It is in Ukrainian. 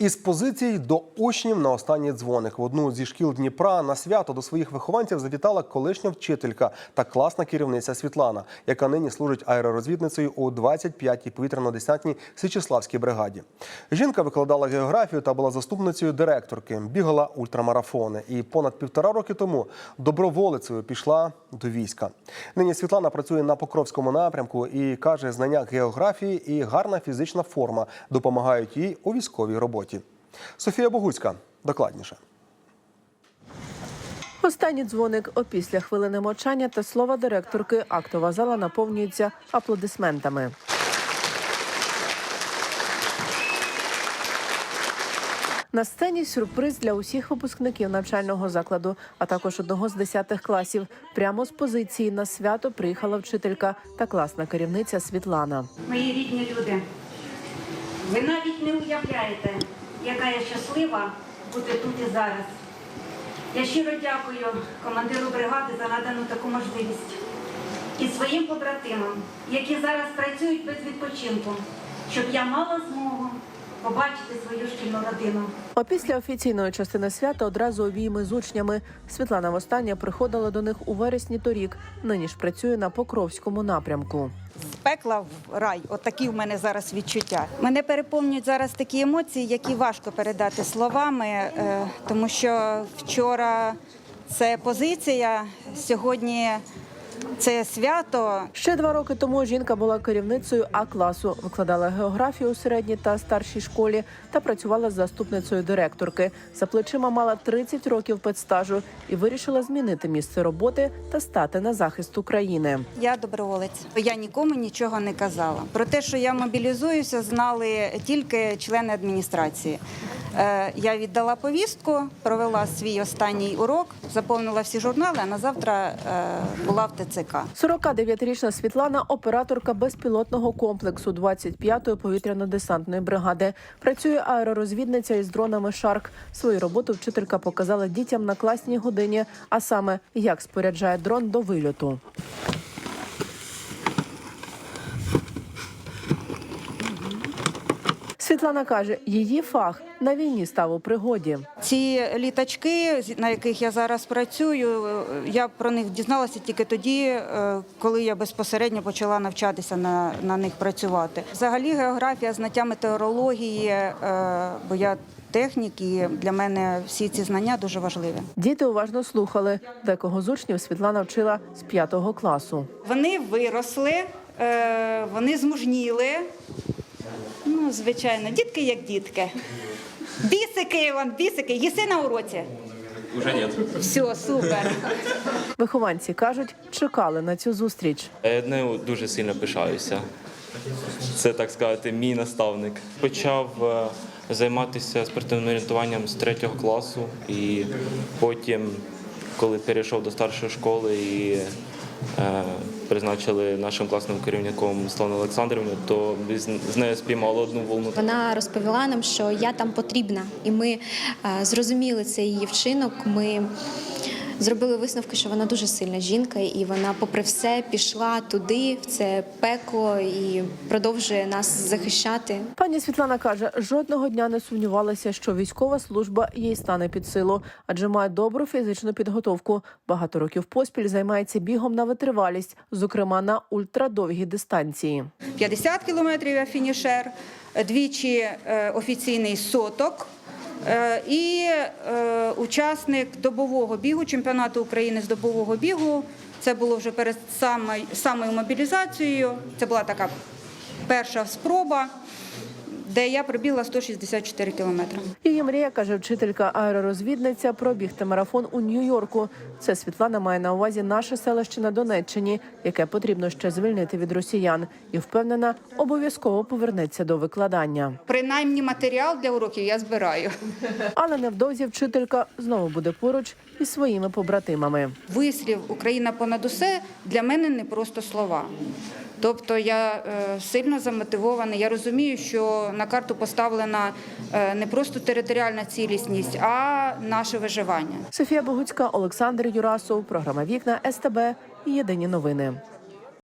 Із позицій до учнів на останній дзвоник в одну зі шкіл Дніпра на свято до своїх вихованців завітала колишня вчителька та класна керівниця Світлана, яка нині служить аеророзвідницею у 25-й повітряно-десантній Січеславській бригаді. Жінка викладала географію та була заступницею директорки, бігала ультрамарафони і понад півтора роки тому доброволицею пішла до війська. Нині Світлана працює на Покровському напрямку і каже, знання географії і гарна фізична форма допомагають їй у військовій роботі. Софія Богуцька докладніше. Останній дзвоник опісля хвилини мовчання та слова директорки актова зала наповнюється аплодисментами. На сцені сюрприз для усіх випускників навчального закладу, а також одного з десятих класів. Прямо з позиції на свято приїхала вчителька та класна керівниця Світлана. Мої рідні люди, ви навіть не уявляєте, яка я щаслива бути тут і зараз. Я щиро дякую командиру бригади за надану таку можливість і своїм побратимам, які зараз працюють без відпочинку, щоб я мала змогу побачити свою шкільну родину. Опісля офіційної частини свята одразу обійми з учнями. Світлана востаннє приходила до них у вересні торік. Нині ж працює на Покровському напрямку. з пекла в рай. От в мене зараз відчуття. Мене переповнюють зараз такі емоції, які важко передати словами, е, тому що вчора це позиція, сьогодні це свято. Ще два роки тому жінка була керівницею А класу, викладала географію у середній та старшій школі та працювала з заступницею директорки. За плечима мала 30 років педстажу і вирішила змінити місце роботи та стати на захист України. Я доброволець. Я нікому нічого не казала. Про те, що я мобілізуюся, знали тільки члени адміністрації. Е, Я віддала повістку, провела свій останній урок, заповнила всі журнали, а на завтра е, була в ТЦК. 49-річна Світлана операторка безпілотного комплексу 25-ї повітряно-десантної бригади. Працює аеророзвідниця із дронами Шарк. Свою роботу вчителька показала дітям на класній годині, а саме як споряджає дрон до вильоту. Світлана каже, її фах на війні став у пригоді. Ці літачки, на яких я зараз працюю, я про них дізналася тільки тоді, е, коли я безпосередньо почала навчатися на, на них працювати. Взагалі, географія, знаття метеорології, е, бо я технік, і для мене всі ці знання дуже важливі. Діти уважно слухали. Декого з учнів Світлана вчила з п'ятого класу. Вони виросли, е, вони змужніли. Ну, звичайно, дітки як дітки. Бісики, Іван, бісики, їси на уроці. Уже нет. Все, супер. Вихованці кажуть, чекали на цю зустріч. Я нею дуже сильно пишаюся. Це так сказати, мій наставник. Почав е, займатися спортивним орієнтуванням з третього класу, і потім, коли перейшов до старшої школи і е, призначили нашим класним керівником Славну Олександрівну, то з нею спіймали одну волну. Вона розповіла нам, що я там потрібна, і ми е, зрозуміли цей її вчинок. Ми зробили висновки, що вона дуже сильна жінка, і вона, попри все, пішла туди, в це пекло, і продовжує нас захищати. Пані Світлана каже, жодного дня не сумнівалася, що військова служба їй стане під силу, адже має добру фізичну підготовку. Багато років поспіль займається бігом на витривалість, зокрема на ультрадовгі дистанції. 50 кілометрів я фінішер, двічі е, офіційний соток. Е, І е, учасник добового бігу, чемпіонату України з добового бігу. Це було вже перед самою, мобілізацією. Це була така перша спроба, де я пробігла 164 кілометри. Її мрія каже вчителька аеророзвідниця пробігти марафон у Нью-Йорку. Це Світлана має на увазі наше селище на Донеччині, яке потрібно ще звільнити від росіян, і впевнена, обов'язково повернеться до викладання. Принаймні матеріал для уроків я збираю. Але невдовзі вчителька знову буде поруч із своїми побратимами. Вислів Україна понад усе для мене не просто слова. Тобто я е, сильно замотивована. Я розумію, що на карту поставлена е, не просто територіальна цілісність, а наше виживання. Софія Богуцька, Олександр Юрасов, програма Вікна СТБ. Єдині новини.